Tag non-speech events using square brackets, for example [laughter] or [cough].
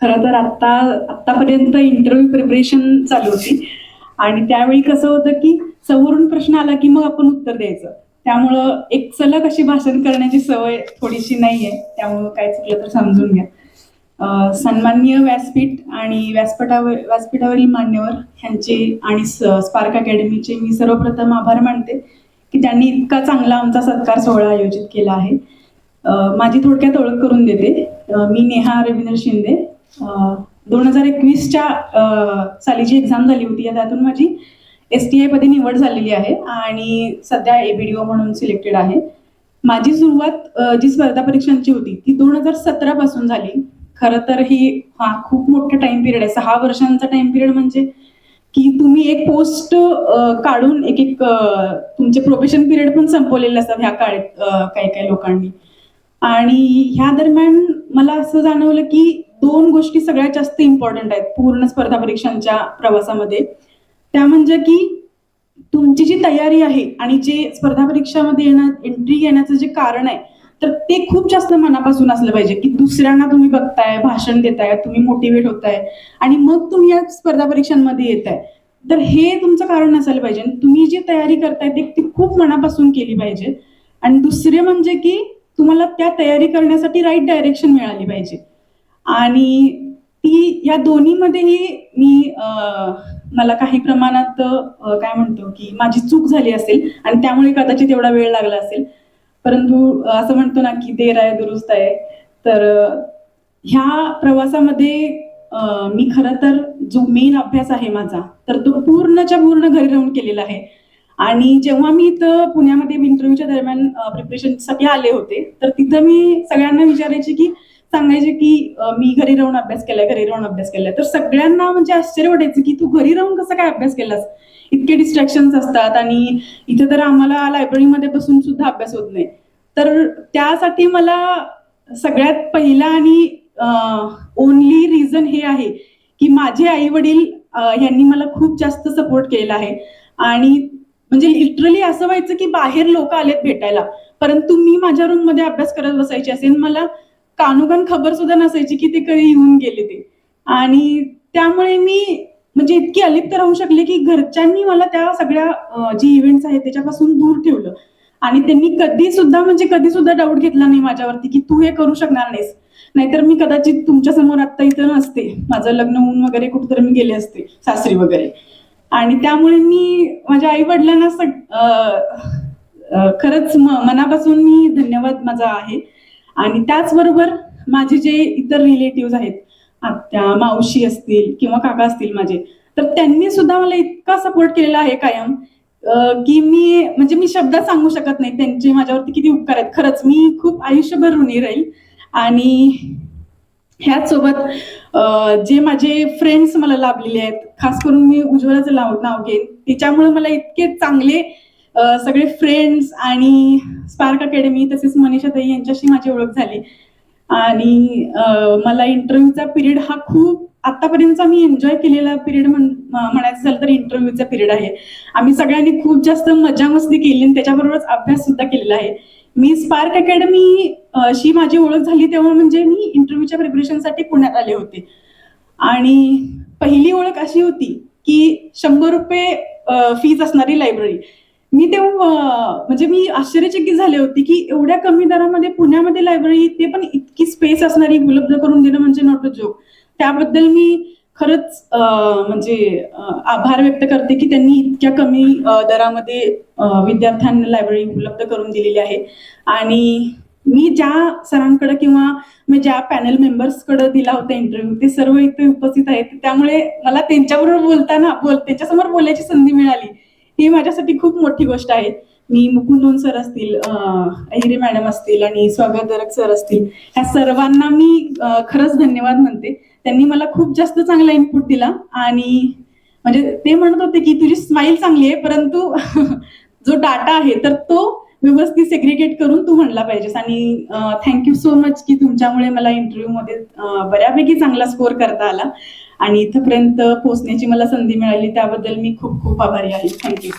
खरं तर आत्ता आत्तापर्यंत इंटरव्ह्यू प्रिपरेशन चालू होती. आणि त्यावेळी कसं होतं की समोरून प्रश्न आला की मग आपण उत्तर द्यायचं. त्यामुळं एक सलग अशी भाषण करण्याची सवय थोडीशी नाही आहे त्यामुळं काय चुकलं तर समजून घ्या. सन्माननीय व्यासपीठ आणि व्यासपीठावर व्यासपीठावरील मान्यवर ह्यांचे आणि स्पार्क अकॅडमीचे मी सर्वप्रथम आभार मानते की त्यांनी इतका चांगला आमचा सत्कार सोहळा आयोजित केला आहे. माझी थोडक्यात ओळख करून देते. मी नेहा रवींद्र शिंदे. दोन हजार एकवीसच्या सालीची एक्झाम झाली होती या त्यातून माझी एस टी आयमध्ये निवड झालेली आहे आणि सध्या एबीडीओ म्हणून सिलेक्टेड आहे. माझी सुरुवात जी स्पर्धा परीक्षांची होती ती दोन हजार सतरा पासून झाली. खरं तर ही हा खूप मोठा टाइम पिरियड आहे. सहा वर्षांचा टाइम पिरियड म्हणजे की तुम्ही एक पोस्ट काढून एक एक तुमचे प्रोफेशन पिरियड पण संपवलेले असतात ह्या काळात काही काही लोकांनी. आणि ह्या दरम्यान मला असं जाणवलं की दोन गोष्टी सगळ्यात जास्त इम्पॉर्टंट आहेत पूर्ण स्पर्धा परीक्षांच्या प्रवासामध्ये. त्या म्हणजे की तुमची जी तयारी आहे आणि जे स्पर्धा परीक्षामध्ये येणं एंट्री घेण्याचं जे कारण आहे तर ते खूप जास्त मनापासून असलं पाहिजे की दुसऱ्यांना तुम्ही बघताय भाषण देताय तुम्ही मोटिवेट होताय आणि मग तुम्ही या स्पर्धा परीक्षांमध्ये येत आहे तर हे तुमचं कारण नसायला पाहिजे आणि तुम्ही जी तयारी करताय ते ती खूप मनापासून केली पाहिजे. आणि दुसरे म्हणजे की तुम्हाला त्या तयारी करण्यासाठी राईट डायरेक्शन मिळाली पाहिजे. आणि ती या दोन्हीमध्येही मी मला काही प्रमाणात काय म्हणतो की माझी चूक झाली असेल आणि त्यामुळे कदाचित एवढा वेळ लागला असेल. परंतु असं म्हणतो ना की देर आहे दुरुस्त आहे. तर ह्या प्रवासामध्ये मी खरं तर जो मेन अभ्यास आहे माझा तर तो पूर्णच्या पूर्ण घरी राहून केलेला आहे. आणि जेव्हा मी इथं पुण्यामध्ये इंटरव्ह्यूच्या दरम्यान प्रिपरेशन सगळे आले होते तर तिथं मी सगळ्यांना विचारायची की सांगायचे की मी घरी राहून अभ्यास केलाय घरी राहून अभ्यास केलाय. तर सगळ्यांना म्हणजे आश्चर्य वाटायचं की तू घरी राहून कसं काय अभ्यास केलास? इतके डिस्ट्रॅक्शन असतात आणि इथे तर आम्हाला लायब्ररीमध्ये बसून सुद्धा अभ्यास होत नाही. तर त्यासाठी मला सगळ्यात पहिला आणि ओनली रिझन हे आहे की माझे आई वडील यांनी मला खूप जास्त सपोर्ट केलेला आहे. आणि म्हणजे लिटरली असं व्हायचं की बाहेर लोक आलेत भेटायला. परंतु मी माझ्या रूममध्ये अभ्यास करत बसायची असेल. मला कानोकान खबर सुद्धा नसायची की ते कधी येऊन गेले ते. आणि त्यामुळे मी म्हणजे इतकी अलिप्त राहू शकले की घरच्यांनी मला त्या सगळ्या जी इव्हेंट्स आहेत त्याच्यापासून दूर ठेवलं. आणि त्यांनी कधी सुद्धा म्हणजे कधी सुद्धा डाऊट घेतला नाही माझ्यावरती की तू हे करू शकणार नाहीस. नाहीतर मी कदाचित तुमच्यासमोर आता इथं नसते. माझं लग्न होऊन वगैरे कुठेतरी मी गेले असते सासरी वगैरे. आणि त्यामुळे मी माझ्या आई वडिलांना खरंच मनापासून मी धन्यवाद माझा आहे. आणि त्याचबरोबर माझे जे इतर रिलेटिव्ह आहेत आत्या मावशी असतील किंवा काका असतील माझे तर त्यांनी सुद्धा मला इतका सपोर्ट केलेला आहे कायम की मी म्हणजे मी शब्दात सांगू शकत नाही त्यांचे माझ्यावरती किती उपकार आहेत. खरंच मी खूप आयुष्यभर ऋणी राहील आणि ह्याच सोबत जे माझे फ्रेंड्स मला लाभलेले आहेत खास करून मी उज्ज्वलाचं नाव नाव घेईन तिच्यामुळे मला इतके चांगले सगळे फ्रेंड्स आणि स्पार्क अकॅडमी तसेच मनीषा ताई यांच्याशी माझी ओळख झाली. आणि मला इंटरव्ह्यूचा पिरियड हा खूप आतापर्यंतचा मी एन्जॉय केलेला पिरियड म्हणायचं झालं तर इंटरव्ह्यूचा पिरियड आहे. आम्ही सगळ्यांनी खूप जास्त मजा मस्ती केली आणि त्याच्याबरोबरच अभ्यास सुद्धा केलेला आहे. मी स्पार्क अकॅडमी शी माझी ओळख झाली तेव्हा म्हणजे मी इंटरव्ह्यूच्या प्रिपरेशनसाठी पुण्यात आले होते. आणि पहिली ओळख अशी होती की शंभर रुपये फीज असणारी लायब्ररी मी तेव्हा म्हणजे मी आश्चर्यचकित झाले होते की एवढ्या कमी दरामध्ये पुण्यामध्ये लायब्ररी ते पण इतकी स्पेस असणारी उपलब्ध करून देणं म्हणजे नॉट अ जोक त्याबद्दल मी खरंच म्हणजे आभार व्यक्त करते की त्यांनी इतक्या कमी दरामध्ये विद्यार्थ्यांना लायब्ररी उपलब्ध करून दिलेली आहे. आणि मी ज्या सरांकडे किंवा मी ज्या पॅनल मेंबर्सकडे दिला होता इंटरव्ह्यू ते सर्व इथे उपस्थित आहेत. त्यामुळे मला त्यांच्याबरोबर बोलताना बोल त्यांच्यासमोर बोलायची संधी मिळाली. ही माझ्यासाठी खूप मोठी गोष्ट आहे. मी मुकुंदोन सर असतील अहिरे मॅडम असतील आणि स्वागतरक सर असतील ह्या सर्वांना मी खरंच धन्यवाद म्हणते. त्यांनी मला खूप जास्त चांगला इनपुट दिला आणि म्हणजे ते म्हणत होते की तुझी स्माईल चांगली आहे परंतु [laughs] जो डाटा आहे तर तो व्यवस्थित सेग्रिगेट करून तू म्हणला पाहिजेस. आणि थँक्यू सो मच की तुमच्यामुळे मला इंटरव्ह्यू मध्ये बऱ्यापैकी चांगला स्कोर करता आला. आणि इथपर्यंत पोहोचण्याची मला संधी मिळाली त्याबद्दल मी खूप खूप आभारी आहे. थँक्यू